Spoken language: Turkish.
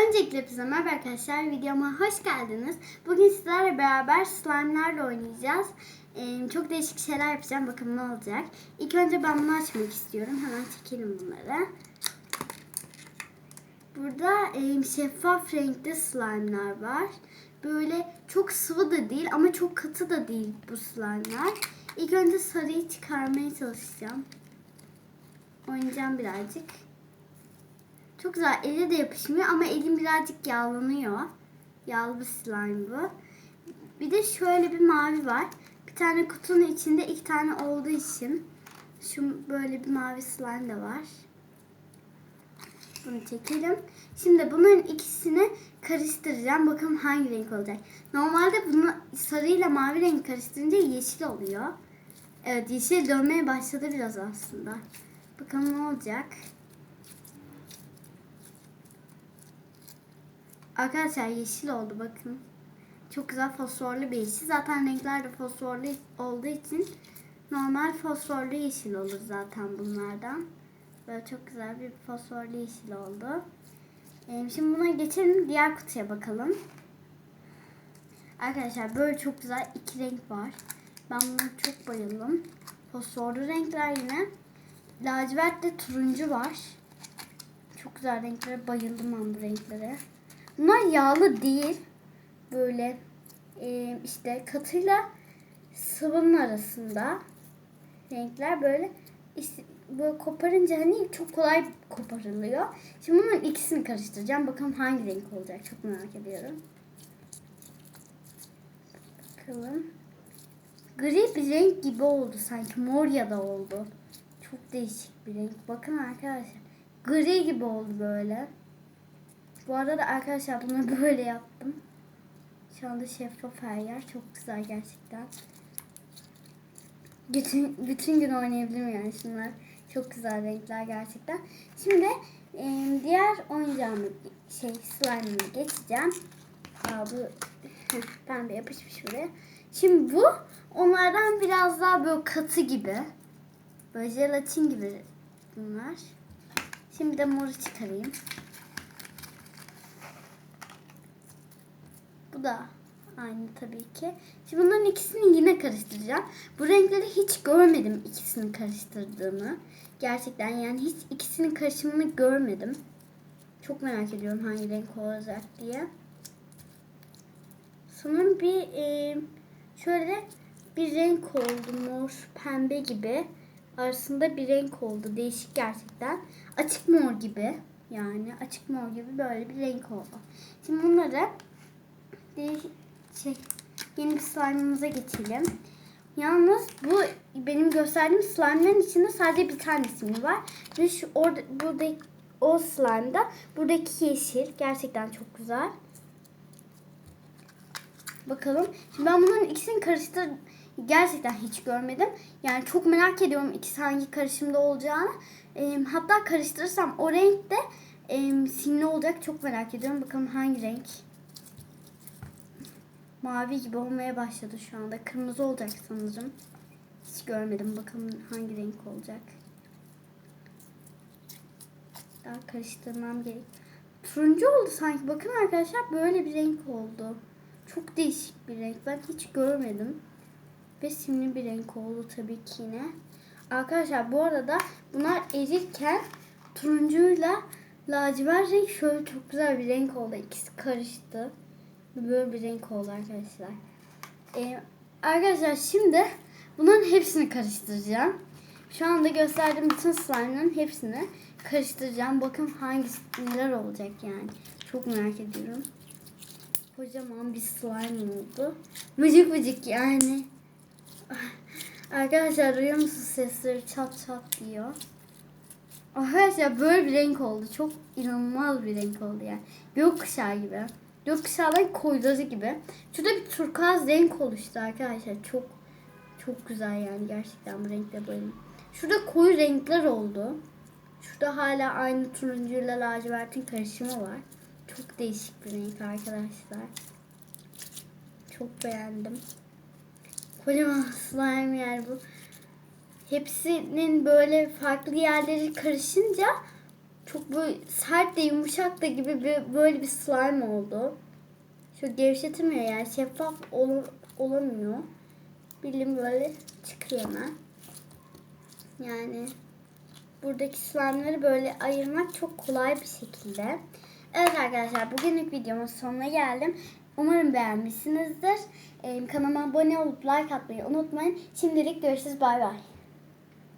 Öncelikle hepinize merhaba arkadaşlar. Videoma hoş geldiniz. Bugün sizlerle beraber slime'larla oynayacağız. Ee, çok değişik şeyler yapacağım. Bakın ne olacak. İlk önce ben bunu açmak istiyorum. Hemen çekelim bunları. Burada e, şeffaf renkte slime'lar var. Böyle çok sıvı da değil ama çok katı da değil bu slime'lar. İlk önce sarıyı çıkarmaya çalışacağım. Oynayacağım birazcık. Çok güzel. Ele de yapışmıyor ama elim birazcık yağlanıyor. Yağlı bir slime bu. Bir de şöyle bir mavi var. Bir tane kutunun içinde iki tane olduğu için şu böyle bir mavi slime de var. Bunu çekelim. Şimdi bunların ikisini karıştıracağım. Bakalım hangi renk olacak. Normalde bunu sarıyla mavi renk karıştırınca yeşil oluyor. Evet yeşil dönmeye başladı biraz aslında. Bakalım ne olacak. Arkadaşlar yeşil oldu bakın. Çok güzel fosforlu bir yeşil. Zaten renkler de fosforlu olduğu için normal fosforlu yeşil olur zaten bunlardan. Böyle çok güzel bir fosforlu yeşil oldu. Ee, şimdi buna geçelim. Diğer kutuya bakalım. Arkadaşlar böyle çok güzel iki renk var. Ben buna çok bayıldım. Fosforlu renkler yine. Lacivert de turuncu var. Çok güzel renklere bayıldım ben bu renklere. Bunlar yağlı değil. Böyle e, işte katıyla sıvının arasında renkler böyle işte böyle koparınca hani çok kolay koparılıyor. Şimdi bunların ikisini karıştıracağım. Bakalım hangi renk olacak. Çok merak ediyorum. Bakalım. Gri bir renk gibi oldu sanki. Mor ya da oldu. Çok değişik bir renk. Bakın arkadaşlar. Gri gibi oldu böyle. Bu arada da arkadaşlar bunu böyle yaptım. Şu anda şeffaf her yer. Çok güzel gerçekten. Bütün, bütün gün oynayabilirim yani şunlar. Çok güzel renkler gerçekten. Şimdi e, diğer oyuncağımı şey slime'ımı geçeceğim. Aa, bu heh, pembe yapışmış buraya. Şimdi bu onlardan biraz daha böyle katı gibi. Böyle jelatin gibi bunlar. Şimdi de moru çıkarayım. Bu da aynı tabii ki. Şimdi bunların ikisini yine karıştıracağım. Bu renkleri hiç görmedim ikisini karıştırdığımı. Gerçekten yani hiç ikisinin karışımını görmedim. Çok merak ediyorum hangi renk olacak diye. Sanırım bir e, şöyle bir renk oldu mor pembe gibi. Arasında bir renk oldu. Değişik gerçekten. Açık mor gibi. Yani açık mor gibi böyle bir renk oldu. Şimdi bunları şey, yeni bir slime'ımıza geçelim. Yalnız bu benim gösterdiğim slime'ların içinde sadece bir tane ismi var. Ve şu orada buradaki o slime'da buradaki yeşil gerçekten çok güzel. Bakalım. Şimdi ben bunların ikisini karıştır gerçekten hiç görmedim. Yani çok merak ediyorum ikisi hangi karışımda olacağını. Ee, hatta karıştırırsam o renk de e, simli olacak. Çok merak ediyorum. Bakalım hangi renk mavi gibi olmaya başladı şu anda. Kırmızı olacak sanırım. Hiç görmedim. Bakalım hangi renk olacak. Daha karıştırmam gerek. Turuncu oldu sanki. Bakın arkadaşlar böyle bir renk oldu. Çok değişik bir renk. Ben hiç görmedim. Ve simli bir renk oldu tabii ki yine. Arkadaşlar bu arada bunlar erirken turuncuyla lacivert renk şöyle çok güzel bir renk oldu. İkisi karıştı. Böyle bir renk oldu arkadaşlar. Ee, arkadaşlar şimdi bunların hepsini karıştıracağım. Şu anda gösterdiğim bütün slime'ların hepsini karıştıracağım. Bakın hangisi neler olacak yani. Çok merak ediyorum. Kocaman bir slime oldu. Mıcık mıcık yani. Arkadaşlar duyuyor musunuz sesleri çat çat diyor. Arkadaşlar böyle bir renk oldu. Çok inanılmaz bir renk oldu yani. Gökkuşağı gibi. Gökkuşağının koyuları gibi. Şurada bir turkuaz renk oluştu arkadaşlar. Çok çok güzel yani gerçekten bu renkle bayıldım. Şurada koyu renkler oldu. Şurada hala aynı turuncuyla lacivertin karışımı var. Çok değişik bir renk arkadaşlar. Çok beğendim. Kocaman slime yer bu. Hepsinin böyle farklı yerleri karışınca çok böyle sert de yumuşak da gibi bir, böyle bir slime oldu. Şu gevşetemiyor yani şeffaf ol, olamıyor. Bilim böyle çıkıyor hemen. Yani buradaki slime'ları böyle ayırmak çok kolay bir şekilde. Evet arkadaşlar bugünlük videomun sonuna geldim. Umarım beğenmişsinizdir. Ee, kanalıma abone olup like atmayı unutmayın. Şimdilik görüşürüz. Bay bay.